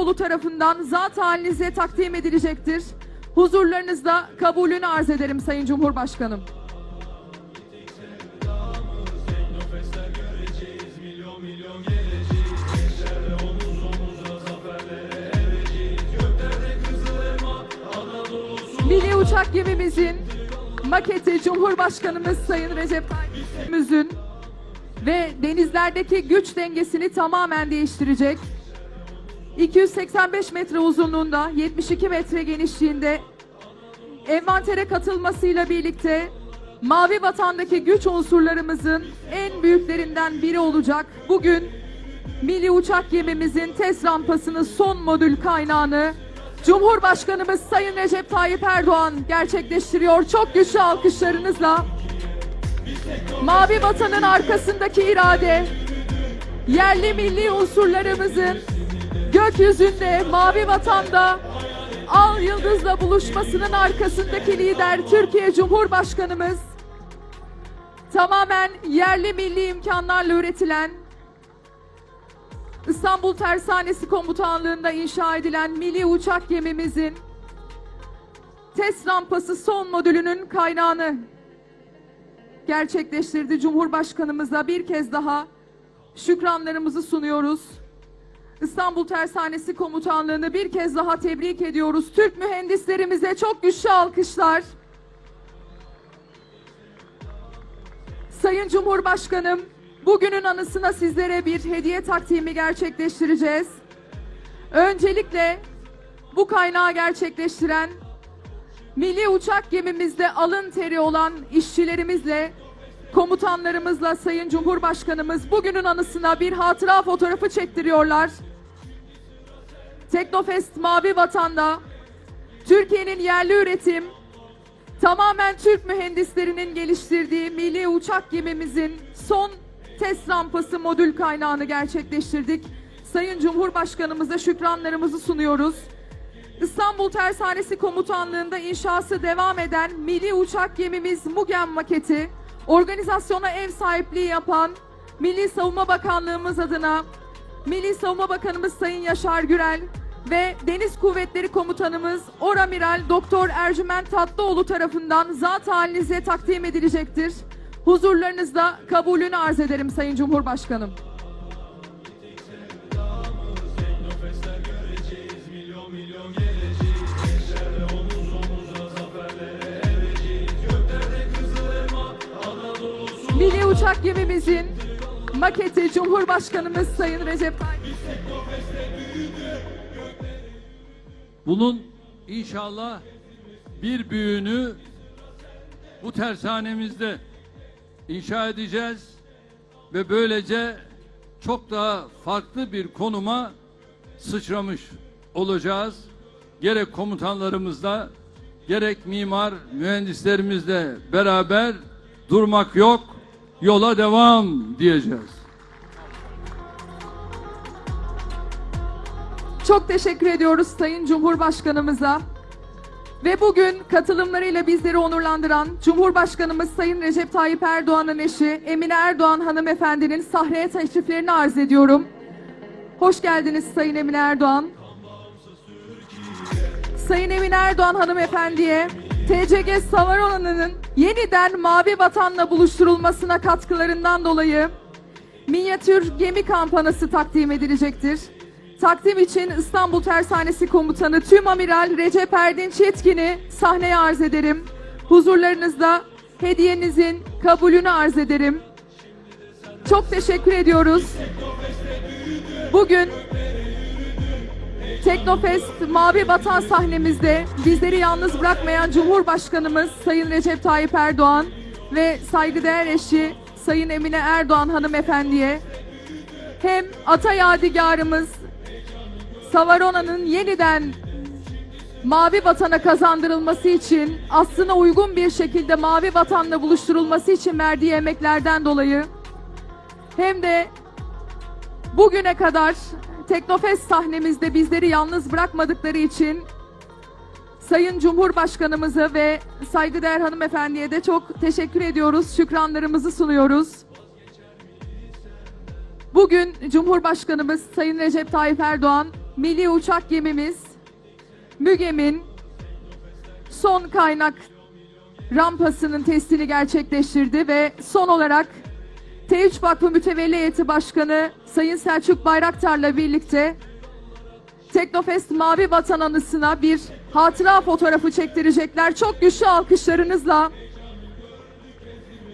Ulu tarafından zat halinize takdim edilecektir. Huzurlarınızda kabulünü arz ederim Sayın Cumhurbaşkanım. Milli uçak gemimizin maketi Cumhurbaşkanımız Sayın Recep Tayyip'imizin ve denizlerdeki güç dengesini tamamen değiştirecek. 285 metre uzunluğunda, 72 metre genişliğinde envantere katılmasıyla birlikte Mavi Vatan'daki güç unsurlarımızın en büyüklerinden biri olacak. Bugün milli uçak gemimizin test rampasının son modül kaynağını Cumhurbaşkanımız Sayın Recep Tayyip Erdoğan gerçekleştiriyor. Çok güçlü alkışlarınızla Mavi Vatan'ın arkasındaki irade, yerli milli unsurlarımızın gökyüzünde, mavi vatanda al yıldızla buluşmasının arkasındaki lider Türkiye Cumhurbaşkanımız tamamen yerli milli imkanlarla üretilen İstanbul Tersanesi Komutanlığı'nda inşa edilen milli uçak gemimizin test rampası son modülünün kaynağını gerçekleştirdi. Cumhurbaşkanımıza bir kez daha şükranlarımızı sunuyoruz. İstanbul Tersanesi Komutanlığı'nı bir kez daha tebrik ediyoruz. Türk mühendislerimize çok güçlü alkışlar. Sayın Cumhurbaşkanım, bugünün anısına sizlere bir hediye takdimi gerçekleştireceğiz. Öncelikle bu kaynağı gerçekleştiren milli uçak gemimizde alın teri olan işçilerimizle, komutanlarımızla Sayın Cumhurbaşkanımız bugünün anısına bir hatıra fotoğrafı çektiriyorlar. Teknofest Mavi Vatan'da Türkiye'nin yerli üretim, tamamen Türk mühendislerinin geliştirdiği milli uçak gemimizin son test rampası modül kaynağını gerçekleştirdik. Sayın Cumhurbaşkanımıza şükranlarımızı sunuyoruz. İstanbul Tersanesi Komutanlığı'nda inşası devam eden milli uçak gemimiz Mugen maketi, organizasyona ev sahipliği yapan Milli Savunma Bakanlığımız adına Milli Savunma Bakanımız Sayın Yaşar Gürel ve Deniz Kuvvetleri Komutanımız Oramiral Doktor Ercüment Tatlıoğlu tarafından zat halinize takdim edilecektir. Huzurlarınızda kabulünü arz ederim Sayın Cumhurbaşkanım. Uçak gemimizin maketi Cumhurbaşkanımız Sayın Recep Bunun inşallah bir büyüğünü bu tersanemizde inşa edeceğiz ve böylece çok daha farklı bir konuma sıçramış olacağız. Gerek komutanlarımızla gerek mimar mühendislerimizle beraber durmak yok, yola devam diyeceğiz. Çok teşekkür ediyoruz Sayın Cumhurbaşkanımıza. Ve bugün katılımlarıyla bizleri onurlandıran Cumhurbaşkanımız Sayın Recep Tayyip Erdoğan'ın eşi Emine Erdoğan hanımefendinin sahneye teşriflerini arz ediyorum. Hoş geldiniz Sayın Emine Erdoğan. Sayın Emine Erdoğan hanımefendiye TCG Savarona'nın yeniden Mavi Vatan'la buluşturulmasına katkılarından dolayı minyatür gemi kampanası takdim edilecektir. Takdim için İstanbul Tersanesi Komutanı Tüm Amiral Recep Erdinç Yetkin'i sahneye arz ederim. Huzurlarınızda hediyenizin kabulünü arz ederim. Çok teşekkür ediyoruz. Bugün Teknofest Mavi Vatan sahnemizde bizleri yalnız bırakmayan Cumhurbaşkanımız Sayın Recep Tayyip Erdoğan ve saygıdeğer eşi Sayın Emine Erdoğan hanımefendiye hem ata yadigarımız Savarona'nın yeniden Mavi Vatan'a kazandırılması için aslına uygun bir şekilde Mavi Vatan'la buluşturulması için verdiği emeklerden dolayı hem de bugüne kadar Teknofest sahnemizde bizleri yalnız bırakmadıkları için Sayın Cumhurbaşkanımızı ve saygıdeğer hanımefendiye de çok teşekkür ediyoruz. Şükranlarımızı sunuyoruz. Bugün Cumhurbaşkanımız Sayın Recep Tayyip Erdoğan milli uçak gemimiz MÜGEM'in son kaynak rampasının testini gerçekleştirdi ve son olarak T3 Vakfı Mütevelli Heyeti Başkanı Sayın Selçuk Bayraktar'la birlikte Teknofest Mavi Vatan anısına bir hatıra fotoğrafı çektirecekler. Çok güçlü alkışlarınızla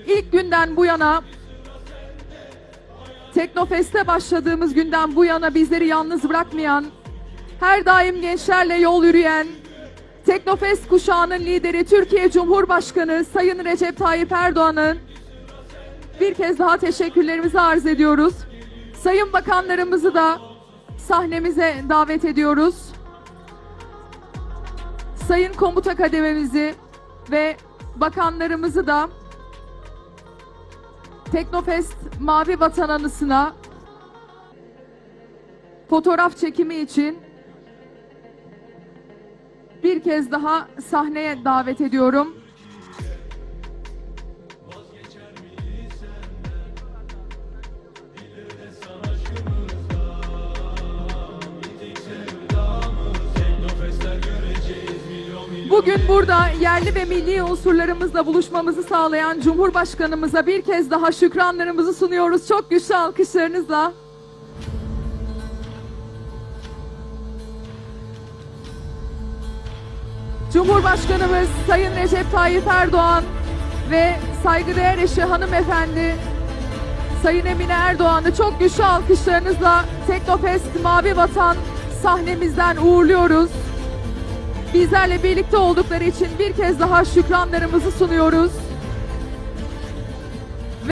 ilk günden bu yana Teknofest'e başladığımız günden bu yana bizleri yalnız bırakmayan, her daim gençlerle yol yürüyen, Teknofest kuşağının lideri Türkiye Cumhurbaşkanı Sayın Recep Tayyip Erdoğan'ın bir kez daha teşekkürlerimizi arz ediyoruz. Sayın bakanlarımızı da sahnemize davet ediyoruz. Sayın komuta kadememizi ve bakanlarımızı da Teknofest Mavi Vatan anısına fotoğraf çekimi için bir kez daha sahneye davet ediyorum. Bugün burada yerli ve milli unsurlarımızla buluşmamızı sağlayan Cumhurbaşkanımıza bir kez daha şükranlarımızı sunuyoruz. Çok güçlü alkışlarınızla. Cumhurbaşkanımız Sayın Recep Tayyip Erdoğan ve saygıdeğer eşi hanımefendi Sayın Emine Erdoğan'ı çok güçlü alkışlarınızla Teknofest Mavi Vatan sahnemizden uğurluyoruz. Bizlerle birlikte oldukları için bir kez daha şükranlarımızı sunuyoruz.